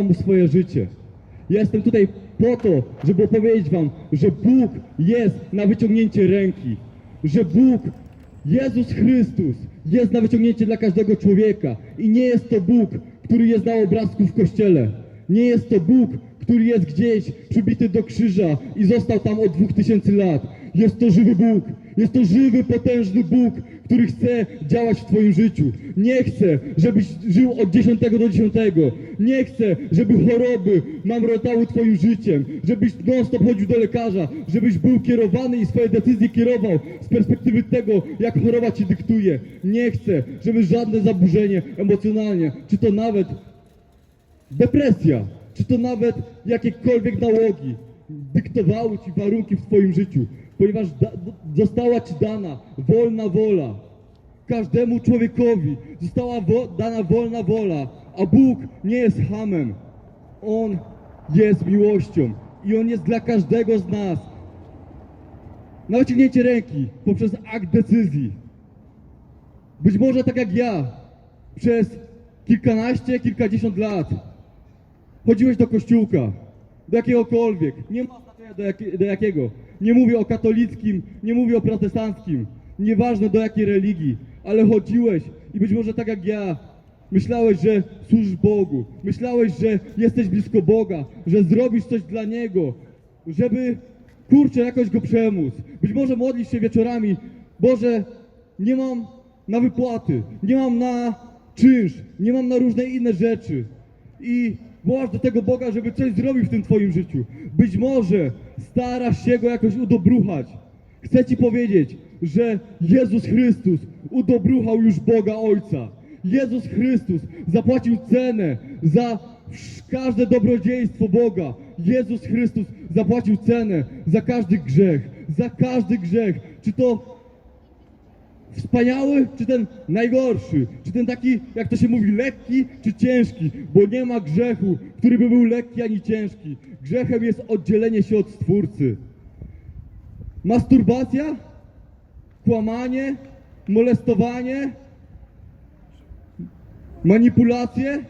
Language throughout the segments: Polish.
mu swoje życie. Jestem tutaj po to, żeby opowiedzieć wam, że Bóg jest na wyciągnięcie ręki. Że Bóg, Jezus Chrystus, jest na wyciągnięcie dla każdego człowieka. I nie jest to Bóg, który jest na obrazku w kościele. Nie jest to Bóg, który jest gdzieś przybity do krzyża i został tam od dwóch tysięcy lat. Jest to żywy Bóg. Jest to żywy, potężny Bóg, który chce działać w Twoim życiu. Nie chce, żebyś żył od dziesiątego do dziesiątego. Nie chce, żeby choroby mamrotały Twoim życiem. Żebyś non-stop chodził do lekarza. Żebyś był kierowany i swoje decyzje kierował z perspektywy tego, jak choroba Ci dyktuje. Nie chce, żeby żadne zaburzenie emocjonalnie, czy to nawet depresja, czy to nawet jakiekolwiek nałogi dyktowały Ci warunki w Twoim życiu, ponieważ została Ci dana wolna wola. Każdemu człowiekowi została wo, dana wolna wola, a Bóg nie jest hamem. On jest miłością i On jest dla każdego z nas. Na wyciągnięcie ręki poprzez akt decyzji. Być może tak jak ja, przez kilkanaście, kilkadziesiąt lat chodziłeś do kościółka, do jakiegokolwiek, nie ma do, jakie, do jakiego. Nie mówię o katolickim, nie mówię o protestanckim, nieważne do jakiej religii, ale chodziłeś i być może tak jak ja, myślałeś, że służysz Bogu, myślałeś, że jesteś blisko Boga, że zrobisz coś dla Niego, żeby, kurczę, jakoś Go przemóc. Być może modlisz się wieczorami, Boże, nie mam na wypłaty, nie mam na czynsz, nie mam na różne inne rzeczy. I wołasz do tego Boga, żeby coś zrobił w tym Twoim życiu. Być może starasz się Go jakoś udobruchać. Chcę Ci powiedzieć, że Jezus Chrystus udobruchał już Boga Ojca. Jezus Chrystus zapłacił cenę za każde dobrodziejstwo Boga. Jezus Chrystus zapłacił cenę za każdy grzech, za każdy grzech. Czy to wspaniały, czy ten najgorszy, czy ten taki, jak to się mówi, lekki, czy ciężki, bo nie ma grzechu, który by był lekki ani ciężki. Grzechem jest oddzielenie się od Stwórcy. Masturbacja, kłamanie, molestowanie, manipulacje,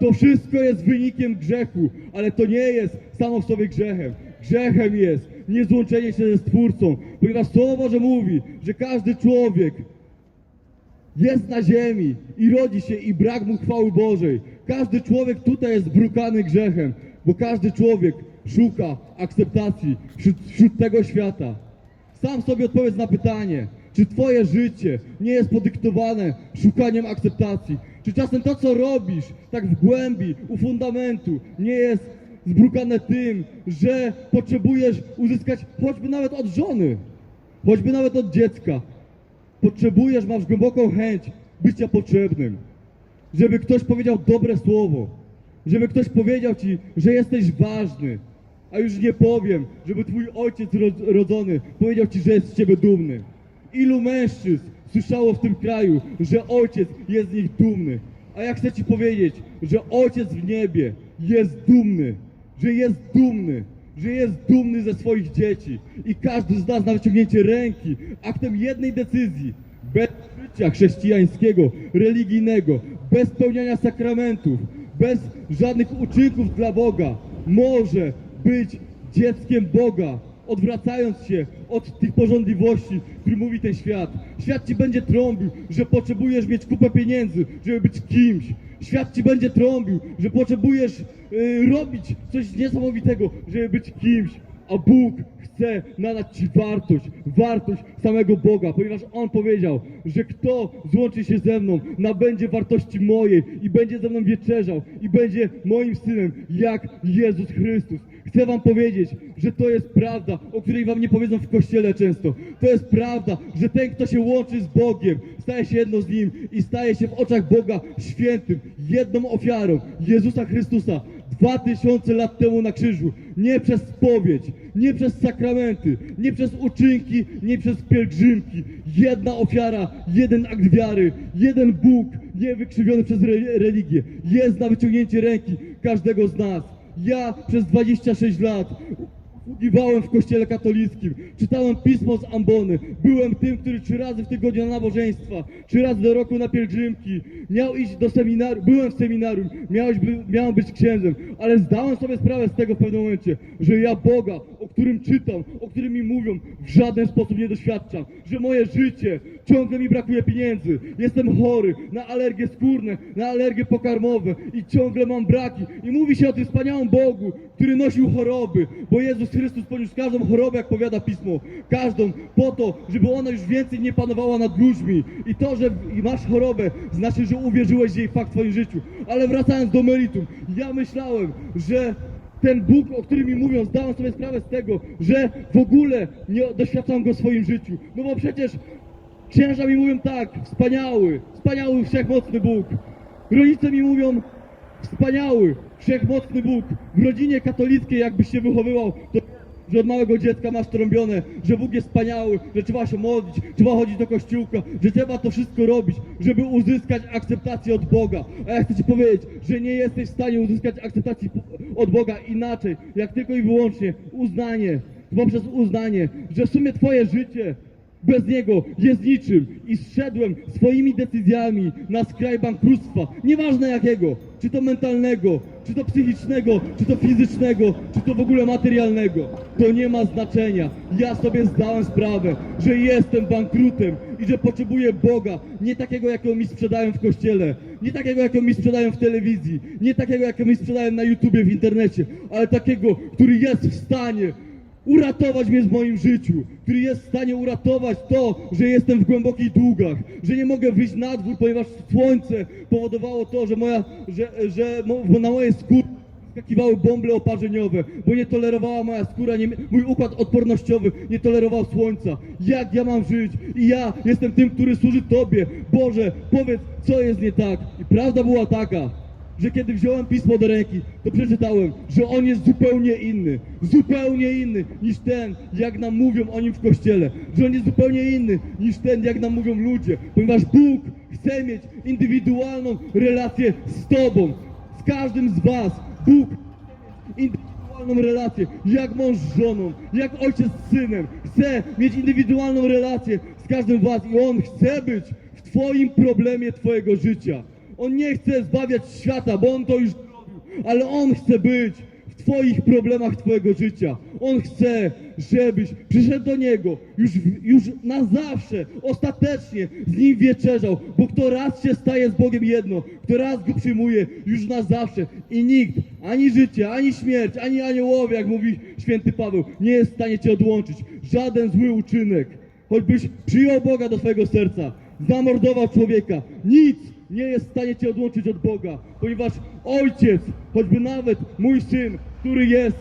to wszystko jest wynikiem grzechu, ale to nie jest samo w sobie grzechem. Grzechem jest niezłączenie się ze Stwórcą, ponieważ Słowo Boże mówi, że każdy człowiek jest na ziemi i rodzi się i brak mu chwały Bożej. Każdy człowiek tutaj jest brukany grzechem, bo każdy człowiek szuka akceptacji wśród, wśród tego świata. Sam sobie odpowiedz na pytanie, czy twoje życie nie jest podyktowane szukaniem akceptacji? Czy czasem to, co robisz, tak w głębi, u fundamentu, nie jest zbrukane tym, że potrzebujesz uzyskać choćby nawet od żony, choćby nawet od dziecka. Potrzebujesz, masz głęboką chęć bycia potrzebnym. Żeby ktoś powiedział dobre słowo. Żeby ktoś powiedział ci, że jesteś ważny. A już nie powiem, żeby twój ojciec ro- rodzony powiedział ci, że jest z ciebie dumny. Ilu mężczyzn słyszało w tym kraju, że ojciec jest z nich dumny. A ja chcę ci powiedzieć, że ojciec w niebie jest dumny, że jest dumny, że jest dumny ze swoich dzieci. I każdy z nas na wyciągnięcie ręki, aktem jednej decyzji, bez życia chrześcijańskiego, religijnego, bez pełniania sakramentów, bez żadnych uczynków dla Boga, może być dzieckiem Boga, odwracając się od tych porządliwości, który mówi ten świat. Świat ci będzie trąbił, że potrzebujesz mieć kupę pieniędzy, żeby być kimś. Świat ci będzie trąbił, że potrzebujesz y, robić coś niesamowitego, żeby być kimś. A Bóg chce nadać ci wartość, wartość samego Boga, ponieważ On powiedział, że kto złączy się ze mną, nabędzie wartości mojej i będzie ze mną wieczerzał i będzie moim synem, jak Jezus Chrystus. Chcę wam powiedzieć, że to jest prawda, o której wam nie powiedzą w kościele często. To jest prawda, że ten, kto się łączy z Bogiem, staje się jedno z Nim i staje się w oczach Boga świętym, jedną ofiarą Jezusa Chrystusa. Dwa tysiące lat temu na krzyżu, nie przez spowiedź, nie przez sakramenty, nie przez uczynki, nie przez pielgrzymki. Jedna ofiara, jeden akt wiary, jeden Bóg, nie wykrzywiony przez re religię, jest na wyciągnięcie ręki każdego z nas. Ja przez 26 lat Usługiwałem w kościele katolickim, czytałem pismo z ambony, byłem tym, który trzy razy w tygodniu na nabożeństwa, trzy razy do roku na pielgrzymki, miał iść do seminarium, byłem w seminarium, miałeś, by, miałem być księdzem, ale zdałem sobie sprawę z tego w pewnym momencie, że ja Boga, o którym czytam, o którym mi mówią, w żaden sposób nie doświadczam, że moje życie, ciągle mi brakuje pieniędzy, jestem chory na alergie skórne, na alergie pokarmowe i ciągle mam braki. I mówi się o tym wspaniałym Bogu, który nosił choroby, bo Jezus Chrystus poniósł każdą chorobę, jak powiada Pismo, każdą, po to, żeby ona już więcej nie panowała nad ludźmi. I to, że masz chorobę, znaczy, że uwierzyłeś w jej fakt w swoim życiu, ale wracając do meritum, ja myślałem, że ten Bóg, o którym mi mówią, zdałem sobie sprawę z tego, że w ogóle nie doświadczam go w swoim życiu. No bo przecież księża mi mówią tak, wspaniały, wspaniały, wszechmocny Bóg. Rodzice mi mówią, wspaniały, wszechmocny Bóg. W rodzinie katolickiej jakbyś się wychowywał, to że od małego dziecka masz trąbione, że Bóg jest wspaniały, że trzeba się modlić, trzeba chodzić do kościółka, że trzeba to wszystko robić, żeby uzyskać akceptację od Boga. A ja chcę Ci powiedzieć, że nie jesteś w stanie uzyskać akceptacji od Boga inaczej, jak tylko i wyłącznie uznanie, poprzez uznanie, że w sumie Twoje życie bez niego jest niczym i zszedłem swoimi decyzjami na skraj bankructwa, nieważne jakiego, czy to mentalnego, czy to psychicznego, czy to fizycznego, czy to w ogóle materialnego. To nie ma znaczenia. Ja sobie zdałem sprawę, że jestem bankrutem i że potrzebuję Boga, nie takiego, jakiego mi sprzedają w kościele, nie takiego, jakiego mi sprzedają w telewizji, nie takiego, jakiego mi sprzedają na YouTubie, w internecie, ale takiego, który jest w stanie uratować mnie w moim życiu, który jest w stanie uratować to, że jestem w głębokich długach, że nie mogę wyjść na dwór, ponieważ słońce powodowało to, że moja, że, że na moje skóry skakiwały bąble oparzeniowe, bo nie tolerowała moja skóra, nie, mój układ odpornościowy nie tolerował słońca. Jak ja mam żyć? I ja jestem tym, który służy Tobie. Boże, powiedz, co jest nie tak. I prawda była taka, że kiedy wziąłem pismo do ręki, to przeczytałem, że on jest zupełnie inny, zupełnie inny niż ten, jak nam mówią o nim w kościele, że on jest zupełnie inny niż ten, jak nam mówią ludzie, ponieważ Bóg chce mieć indywidualną relację z Tobą, z każdym z Was. Bóg indywidualną relację, jak mąż z żoną, jak ojciec z synem. Chce mieć indywidualną relację z każdym z was i on chce być w twoim problemie twojego życia. On nie chce zbawiać świata, bo on to już zrobił, ale on chce być w twoich problemach twojego życia. On chce, żebyś przyszedł do niego już, już na zawsze, ostatecznie z nim wieczerzał, bo kto raz się staje z Bogiem jedno, kto raz go przyjmuje już na zawsze i nikt, ani życie, ani śmierć, ani aniołowie, jak mówi święty Paweł, nie jest w stanie cię odłączyć. Żaden zły uczynek, choćbyś przyjął Boga do swojego serca, zamordował człowieka, nic nie jest w stanie cię odłączyć od Boga, ponieważ Ojciec, choćby nawet mój syn, który jest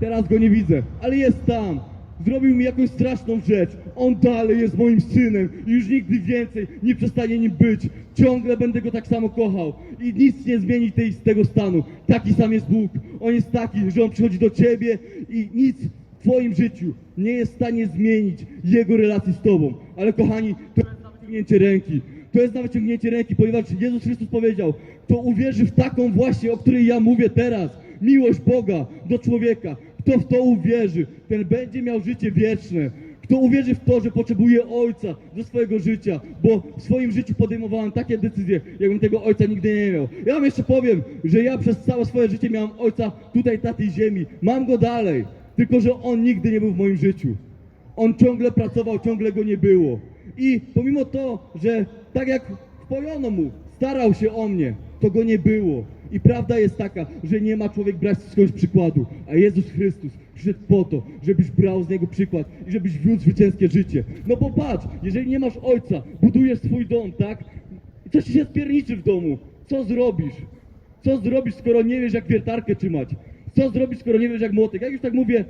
Teraz go nie widzę, ale jest tam. Zrobił mi jakąś straszną rzecz. On dalej jest moim synem i już nigdy więcej nie przestanie nim być. Ciągle będę go tak samo kochał i nic nie zmieni tej, tego stanu. Taki sam jest Bóg. On jest taki, że on przychodzi do ciebie i nic w twoim życiu nie jest w stanie zmienić jego relacji z tobą. Ale kochani, to jest na wyciągnięcie ręki. To jest na wyciągnięcie ręki, ponieważ Jezus Chrystus powiedział, kto uwierzy w taką właśnie, o której ja mówię teraz, miłość Boga do człowieka. Kto w to uwierzy, ten będzie miał życie wieczne. Kto uwierzy w to, że potrzebuje Ojca do swojego życia, bo w swoim życiu podejmowałem takie decyzje, jakbym tego Ojca nigdy nie miał. Ja wam jeszcze powiem, że ja przez całe swoje życie miałem Ojca tutaj na tej ziemi. Mam Go dalej, tylko że On nigdy nie był w moim życiu. On ciągle pracował, ciągle go nie było. I pomimo to, że tak jak wpojono mu, starał się o mnie, to go nie było. I prawda jest taka, że nie ma człowiek brać skądś przykładu, a Jezus Chrystus przyszedł po to, żebyś brał z Niego przykład i żebyś wiódł zwycięskie życie. No bo patrz, jeżeli nie masz ojca, budujesz swój dom, tak? I coś ci się spierniczy w domu. Co zrobisz? Co zrobisz, skoro nie wiesz, jak wiertarkę trzymać? Co zrobisz, skoro nie wiesz, jak młotek? Jak już tak mówię,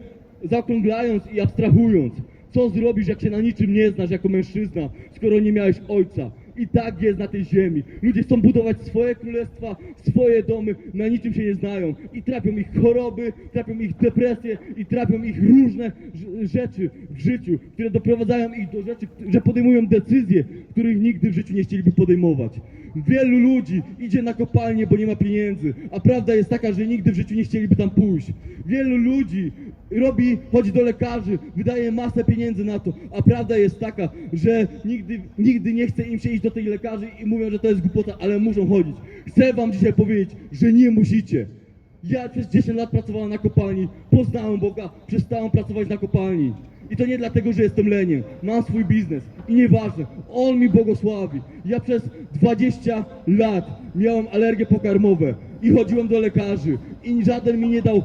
zaokrąglając i abstrahując. Co zrobisz, jak się na niczym nie znasz jako mężczyzna, skoro nie miałeś ojca? I tak jest na tej ziemi. Ludzie chcą budować swoje królestwa, swoje domy, na niczym się nie znają. I trapią ich choroby, trapią ich depresje i trapią ich różne rz- rzeczy w życiu, które doprowadzają ich do rzeczy, że podejmują decyzje, których nigdy w życiu nie chcieliby podejmować. Wielu ludzi idzie na kopalnię, bo nie ma pieniędzy, a prawda jest taka, że nigdy w życiu nie chcieliby tam pójść. Wielu ludzi robi, chodzi do lekarzy, wydaje masę pieniędzy na to, a prawda jest taka, że nigdy, nigdy nie chce im się iść do tych lekarzy i mówią, że to jest głupota, ale muszą chodzić. Chcę wam dzisiaj powiedzieć, że nie musicie. Ja przez 10 lat pracowałem na kopalni, poznałem Boga, przestałem pracować na kopalni. I to nie dlatego, że jestem leniem. Mam swój biznes i nieważne, On mi błogosławi. Ja przez 20 lat miałem alergie pokarmowe i chodziłem do lekarzy i żaden mi nie dał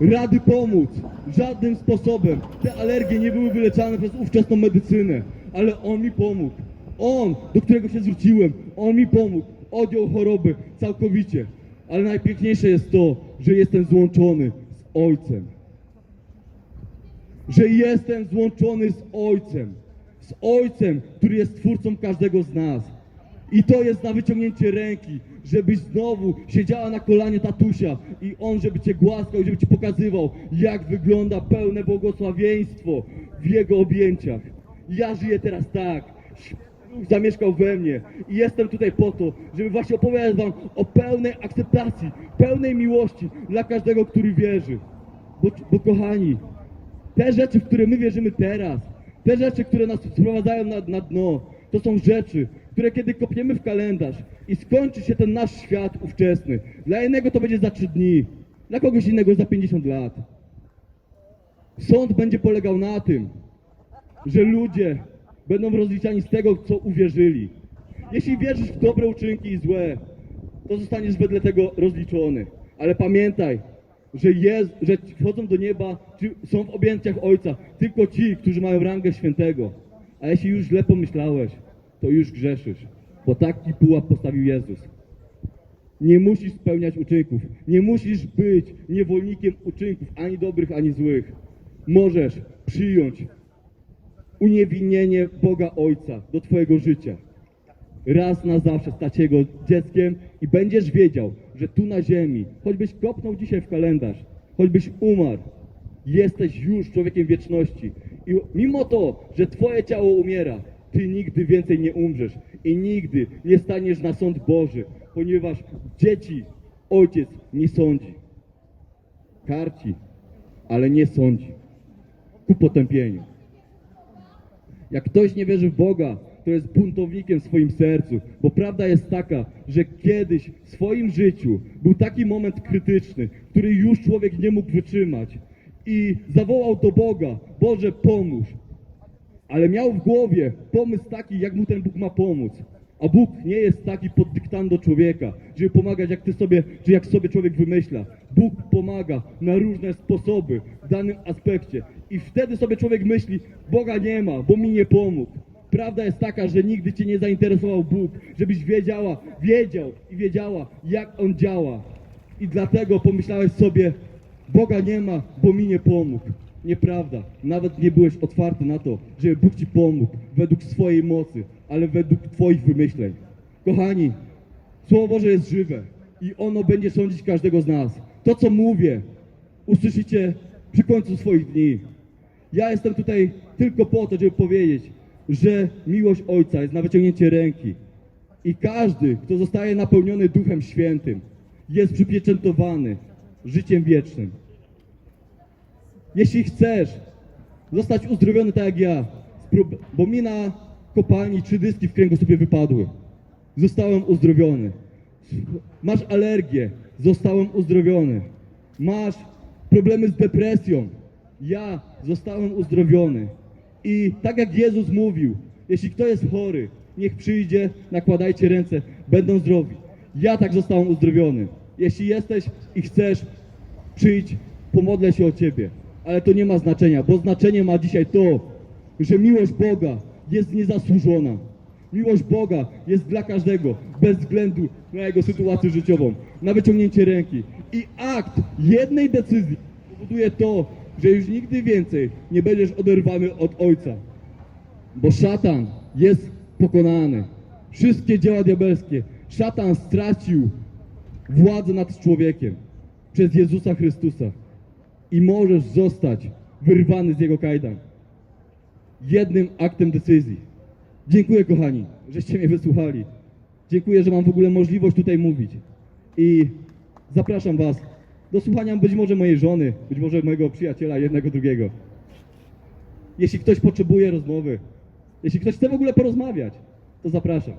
rady pomóc. Żadnym sposobem. Te alergie nie były wyleczane przez ówczesną medycynę, ale On mi pomógł. On, do którego się zwróciłem, On mi pomógł. Odjął choroby całkowicie. Ale najpiękniejsze jest to, że jestem złączony z Ojcem. Że jestem złączony z Ojcem. Z Ojcem, który jest twórcą każdego z nas. I to jest na wyciągnięcie ręki, żebyś znowu siedziała na kolanie tatusia i on, żeby cię głaskał, żeby ci pokazywał, jak wygląda pełne błogosławieństwo w jego objęciach. Ja żyję teraz tak. Duch zamieszkał we mnie i jestem tutaj po to, żeby właśnie opowiadać wam o pełnej akceptacji, pełnej miłości dla każdego, który wierzy. Bo, bo kochani, te rzeczy, w które my wierzymy teraz, te rzeczy, które nas sprowadzają na, na dno, to są rzeczy, które kiedy kopniemy w kalendarz i skończy się ten nasz świat ówczesny, dla jednego to będzie za trzy dni, dla kogoś innego za 50 lat. Sąd będzie polegał na tym, że ludzie będą rozliczani z tego, co uwierzyli. Jeśli wierzysz w dobre uczynki i złe, to zostaniesz wedle tego rozliczony. Ale pamiętaj, że, jest, że wchodzą do nieba, są w objęciach Ojca tylko ci, którzy mają rangę świętego. A jeśli już źle pomyślałeś, to już grzeszysz, bo taki pułap postawił Jezus. Nie musisz spełniać uczynków, nie musisz być niewolnikiem uczynków, ani dobrych, ani złych. Możesz przyjąć uniewinnienie Boga Ojca do Twojego życia. Raz na zawsze stać Jego dzieckiem i będziesz wiedział, że tu na ziemi, choćbyś kopnął dzisiaj w kalendarz, choćbyś umarł, jesteś już człowiekiem wieczności. I mimo to, że Twoje ciało umiera, Ty nigdy więcej nie umrzesz i nigdy nie staniesz na sąd Boży, ponieważ dzieci Ojciec nie sądzi. Karci, ale nie sądzi. Ku potępieniu. Jak ktoś nie wierzy w Boga, to jest buntownikiem w swoim sercu, bo prawda jest taka, że kiedyś w swoim życiu był taki moment krytyczny, który już człowiek nie mógł wytrzymać i zawołał do Boga, Boże pomóż. Ale miał w głowie pomysł taki, jak mu ten Bóg ma pomóc. A Bóg nie jest taki pod dyktando człowieka, żeby pomagać jak ty sobie, czy jak sobie człowiek wymyśla. Bóg pomaga na różne sposoby w danym aspekcie. I wtedy sobie człowiek myśli, Boga nie ma, bo mi nie pomógł. Prawda jest taka, że nigdy cię nie zainteresował Bóg, żebyś wiedziała, wiedział i wiedziała, jak On działa. I dlatego pomyślałeś sobie, Boga nie ma, bo mi nie pomógł. Nieprawda. Nawet nie byłeś otwarty na to, żeby Bóg ci pomógł według swojej mocy, ale według Twoich wymyśleń. Kochani, Słowo Boże jest żywe i ono będzie sądzić każdego z nas. To, co mówię, usłyszycie przy końcu swoich dni. Ja jestem tutaj tylko po to, żeby powiedzieć, że miłość Ojca jest na wyciągnięcie ręki. I każdy, kto zostaje napełniony Duchem Świętym, jest przypieczętowany życiem wiecznym. Jeśli chcesz zostać uzdrowiony tak jak ja, sprób- bo mi na kopalni trzy dyski w kręgosłupie wypadły. Zostałem uzdrowiony. Masz alergię, zostałem uzdrowiony. Masz problemy z depresją, ja zostałem uzdrowiony. I tak jak Jezus mówił, jeśli kto jest chory, niech przyjdzie, nakładajcie ręce, będą zdrowi. Ja tak zostałem uzdrowiony. Jeśli jesteś i chcesz, przyjdź, pomodlę się o Ciebie. Ale to nie ma znaczenia, bo znaczenie ma dzisiaj to, że miłość Boga jest niezasłużona. Miłość Boga jest dla każdego, bez względu na jego sytuację życiową, na wyciągnięcie ręki. I akt jednej decyzji powoduje to, że już nigdy więcej nie będziesz oderwany od Ojca. Bo szatan jest pokonany. Wszystkie dzieła diabelskie. Szatan stracił władzę nad człowiekiem przez Jezusa Chrystusa. I możesz zostać wyrwany z jego kajdan. Jednym aktem decyzji. Dziękuję kochani, żeście mnie wysłuchali. Dziękuję, że mam w ogóle możliwość tutaj mówić. I zapraszam Was do słuchania być może mojej żony, być może mojego przyjaciela, jednego, drugiego. Jeśli ktoś potrzebuje rozmowy, jeśli ktoś chce w ogóle porozmawiać, to zapraszam.